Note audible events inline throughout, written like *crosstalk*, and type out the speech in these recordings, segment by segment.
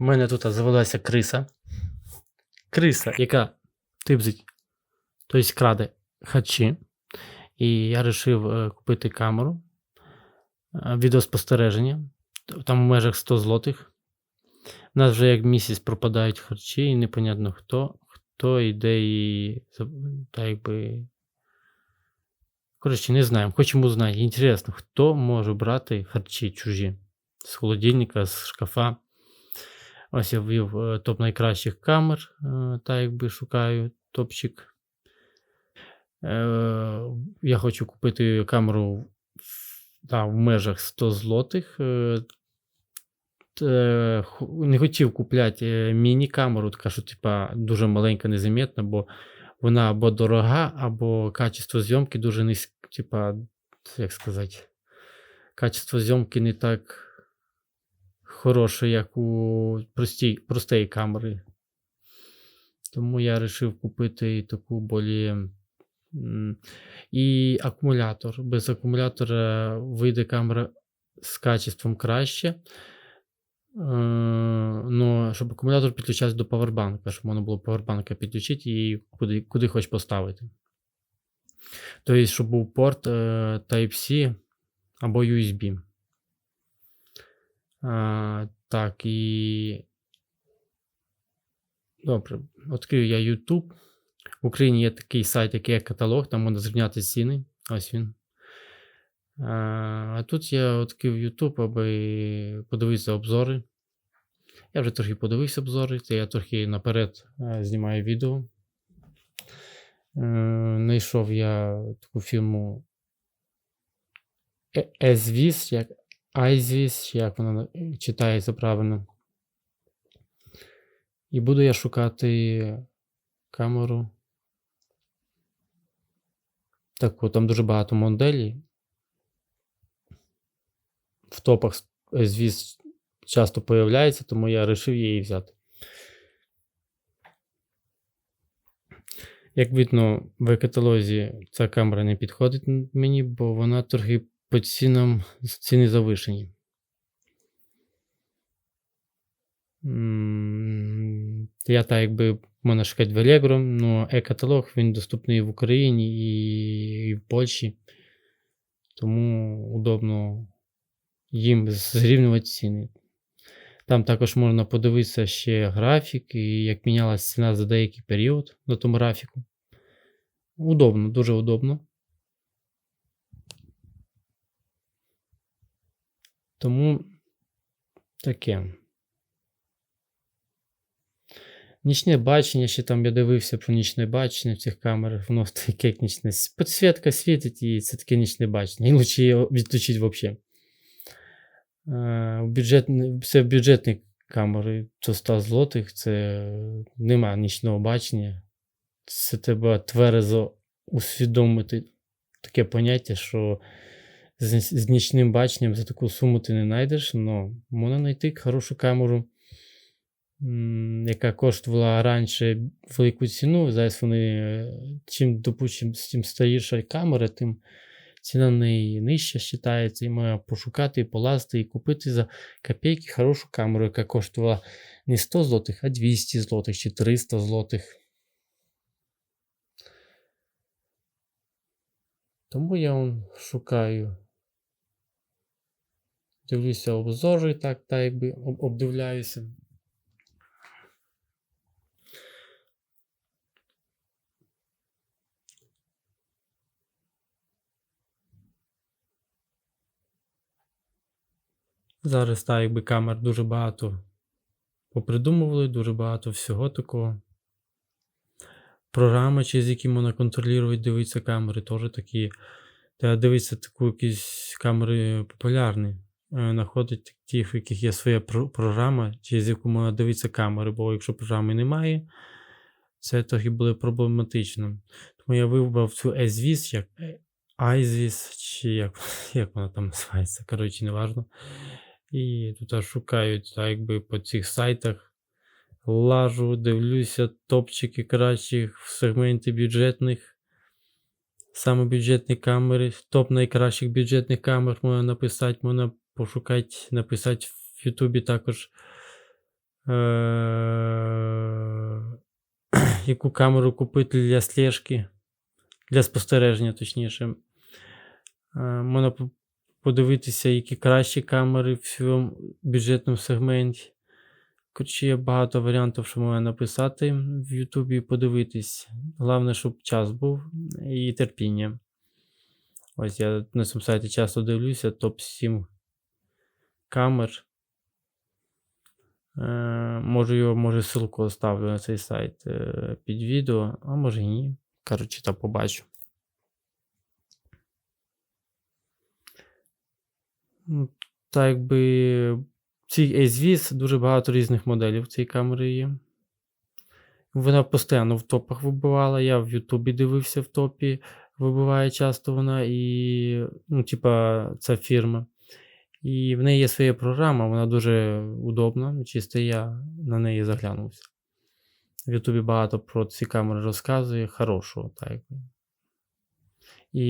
У мене тут завелася криса. Криса, яка типзить, тобто краде хачі. І я вирішив купити камеру е, відеоспостереження. Там в межах 100 злотих. У нас вже як місяць пропадають харчі, і непонятно хто, хто йде і за- та якби. Коротше, не знаємо. Хочемо знати. Інтересно, хто може брати харчі чужі з холодильника, з шкафа. Ось я ввів е, топ найкращих камер, е, та якби шукаю топчик. Е, Я хочу купити камеру та, в межах 100 злотих. Не хотів купляти міні-камеру, така, що типа, дуже маленька, незаметна, бо вона або дорога, або качество зйомки дуже низьке. Типа, як сказати, качество зйомки не так хороше, як у простій, простої камери. Тому я вирішив купити таку болі. І акумулятор. Без акумулятора вийде камера з качеством краще. Е, Ну, щоб акумулятор підключався до павербанка, щоб можна було павербанка підключити і куди, куди хоч поставити. Тобто, щоб був порт е, Type-C або USB. Так, і. Добре, відкрию я YouTube. В Україні є такий сайт, який є каталог, там можна зрівняти ціни. Ось він. А, тут я відкрив YouTube, аби подивитися обзори. Я вже трохи подивився обзори, це я трохи наперед е, знімаю відео. Е, Знайшов я таку фірму Е- як Айзвіс, як вона читається правильно. І буду я шукати камеру. Так, от, там дуже багато моделей. В топах Esvis часто появляється, тому я вирішив її взяти. Як видно, в каталозі ця камера не підходить мені, бо вона трохи по цінам ціни завишені. Я так якби можна шукати в Allegro, але е-каталог він доступний в Україні і в Польщі. Тому удобно їм зрівнювати ціни. Там також можна подивитися ще графік і як мінялася ціна за деякий період на тому графіку. Удобно, дуже удобно. Тому таке. Нічне бачення, ще там я дивився про нічне бачення в цих камерах, воно *laughs* таке як нічне. Підсвітка світить і це таке нічне бачення. І лучше його відключити взагалі. Е, бюджет, це бюджетні камери до 100 злотих, це нема нічного бачення. Це треба тверезо усвідомити таке поняття, що з, з нічним баченням за таку суму ти не знайдеш, але можна знайти хорошу камеру, яка коштувала раніше велику ціну. Зараз вони, е, чим, допустим, чим старіша камера, тим ціна неї нижча вважається, і можна пошукати, полазити і купити за копійки хорошу камеру, яка коштувала не 100 злотих, а 200 злотих чи 300 злотих. Тому я он шукаю. Дивлюся обзори, так, так якби об- обдивляюся. Зараз так, якби камер дуже багато попридумували, дуже багато всього такого. Програми, через які можна контролювати, дивитися камери, теж такі. Треба дивитися таку якісь камери популярні. Е, Знаходить ті, в яких є своя про- програма, через яку можна дивитися камери, бо якщо програми немає, це трохи буде проблематично. Тому я вибрав цю SVIS, як iSVIS, чи як, *laughs* як вона там називається, коротше, неважно. І тут аж шукаю так, якби по цих сайтах. Лажу, дивлюся топчики кращих в сегменті бюджетних. Саме бюджетні камери, топ найкращих бюджетних камер можна написати, можна пошукати, написати в Ютубі також Е, яку камеру купити для слежки, для спостереження, точніше. Е, можна подивитися, які кращі камери в цьому бюджетному сегменті. Коротше, є багато варіантів, що можна написати в Ютубі і подивитись. Головне, щоб час був і терпіння. Ось я на цьому сайті часто дивлюся топ-7 камер. Е, можу його, може, ссылку оставлю на цей сайт е, під відео, а може і ні. Коротше, та побачу. Ну, Так якби в цій ASVIS дуже багато різних моделів цієї камери є. Вона постійно в топах вибивала. Я в Ютубі дивився в топі, вибиває часто вона і, ну, типа, ця фірма. І в неї є своя програма, вона дуже удобна. Чисто я на неї заглянувся. В Ютубі багато про ці камери розказує, хорошого, так. І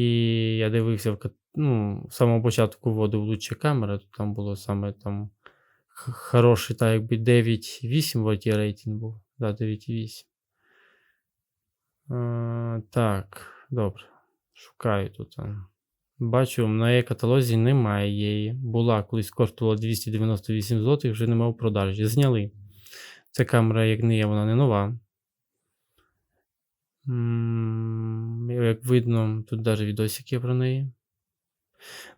я дивився в ну, з самого початку вводив лучші камери, то там було саме там хороший, так якби 9,8 вроді рейтинг був. Да, 9,8. Е, так, добре. Шукаю тут. а. Бачу, на її каталозі немає її. Була колись коштувала 298 злотих, вже немає в продажі. Зняли. Ця камера, як не є, вона не нова. Як видно, тут навіть відосик є про неї.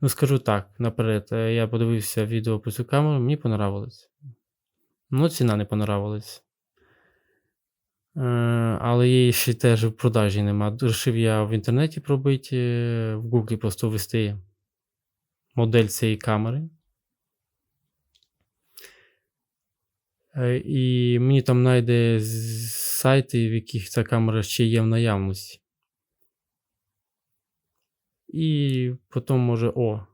Ну, скажу так, наперед, е, я подивився відео про цю камеру, мені понравилось. Ну, ціна не понравилась. Е, але її ще теж в продажі нема. Рішив я в інтернеті пробити, в Гуглі просто ввести модель цієї камери. Е, І мені там знайде сайти, в яких ця камера ще є в наявності. І потім може, о,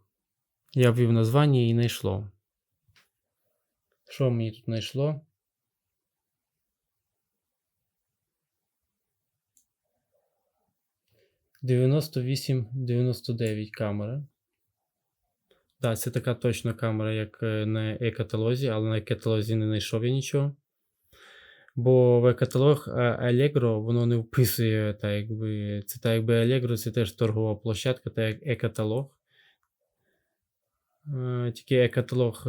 я ввів названня і знайшло. Що мені тут знайшло? Дев'яносто вісім, дев'яносто дев'ять камера. Так, це така точна камера, як е, на e-каталозі, але на e-каталозі не знайшов я нічого. Бо в e-каталог е, Allegro воно не вписує, так якби. Це так якби Allegro це теж торгова площадка, так як e-каталог. Е, Тільки e-каталог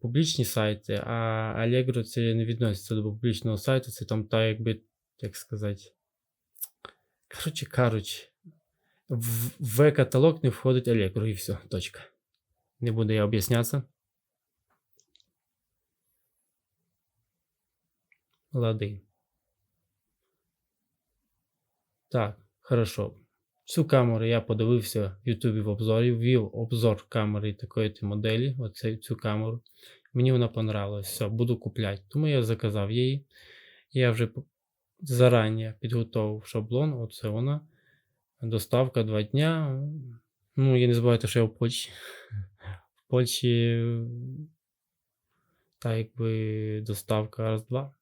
публічні сайти, а Allegro це не відноситься до публічного сайту, це там так якби, як сказати. Коротше, кажучи, в, в e-каталог не входить Allegro і все, точка. Не буду я об'яснятися. Лади. Так, хорошо. Цю камеру я подивився в Ютубі в обзорі, ввів обзор камери такої моделі, оцей, цю камеру. Мені вона понравилась. Все, буду купляти. Тому я заказав її. Я вже зарані підготував шаблон. Оце вона. Доставка два дня. Ну, я не забувайте, що я в Польщі. В Польщі. так якби доставка раз-два.